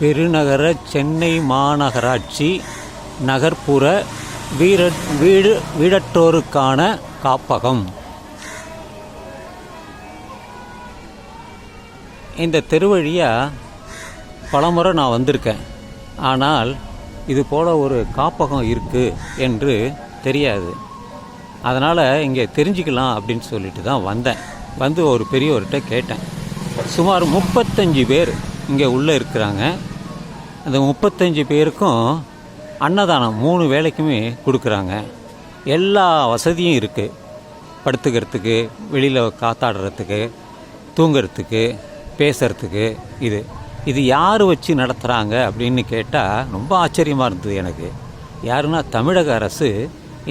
பெருநகர சென்னை மாநகராட்சி நகர்ப்புற வீர வீடு வீடற்றோருக்கான காப்பகம். இந்த தெருவழியாக பலமுறை நான் வந்திருக்கேன். ஆனால் இது போல் ஒரு காப்பகம் இருக்குது என்று தெரியாது. அதனால் இங்கே தெரிஞ்சுக்கலாம் அப்படின்னு சொல்லிட்டு தான் வந்தேன். வந்து ஒரு பெரியவர்கிட்ட கேட்டேன். சுமார் முப்பத்தஞ்சு பேர் இங்கே உள்ளே இருக்கிறாங்க. அந்த முப்பத்தஞ்சு பேருக்கும் அன்னதானம் மூணு வேலைக்குமே கொடுக்குறாங்க. எல்லா வசதியும் இருக்குது படுத்துக்கிறதுக்கு வெளியில் காத்தாடுறதுக்கு தூங்கிறதுக்கு பேசுறதுக்கு இது. இது யார் வச்சு நடத்துகிறாங்க அப்படின்னு கேட்டால் ரொம்ப ஆச்சரியமாக இருந்தது எனக்கு. யாருன்னா தமிழக அரசு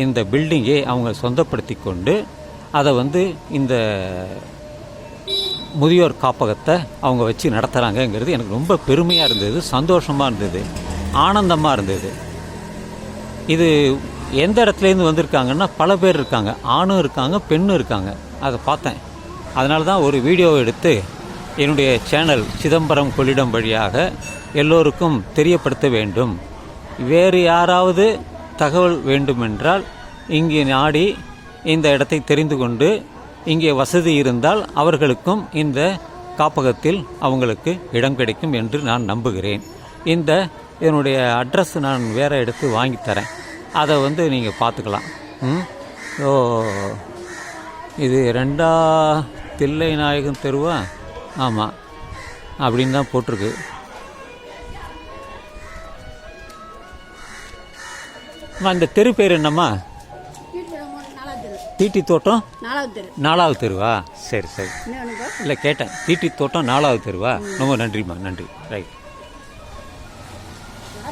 இந்த பில்டிங்கை அவங்க சொந்தப்படுத்தி கொண்டு அதை வந்து இந்த முதியோர் காப்பகத்தை அவங்க வச்சு நடத்துகிறாங்கங்கிறது எனக்கு ரொம்ப பெருமையாக இருந்தது சந்தோஷமாக இருந்தது ஆனந்தமாக இருந்தது. இது எந்த இடத்துலேருந்து வந்திருக்காங்கன்னா பல பேர் இருக்காங்க. ஆணும் இருக்காங்க பெண்ணும் இருக்காங்க. அதை பார்த்தேன். அதனால தான் ஒரு வீடியோ எடுத்து என்னுடைய சேனல் சிதம்பரம் கொள்ளிடம் வழியாக எல்லோருக்கும் தெரியப்படுத்த வேண்டும். வேறு யாராவது தகவல் வேண்டுமென்றால் இங்கே நாடி இந்த இடத்தை தெரிந்து கொண்டு இங்கே வசதி இருந்தால் அவர்களுக்கும் இந்த காப்பகத்தில் அவங்களுக்கு இடம் கிடைக்கும் என்று நான் நம்புகிறேன். இந்த என்னுடைய அட்ரஸ் நான் வேறு எடுத்து வாங்கி தரேன். அதை வந்து நீங்கள் பார்த்துக்கலாம். ம்? ஓ இது ரெண்டா தில்லை நாயகன் தெருவா? ஆமாம் அப்படின்னு தான் போட்டிருக்கு. அந்த தெரு பேர் என்னம்மா? தீட்டி தோட்டம் நாலாவது தெரு. நாலாவது தெருவா? சரி சரி. இல்லை கேட்டேன். தீட்டி தோட்டம் நாலாவது தெருவா? ரொம்ப நன்றிம்மா நன்றி. ரைட்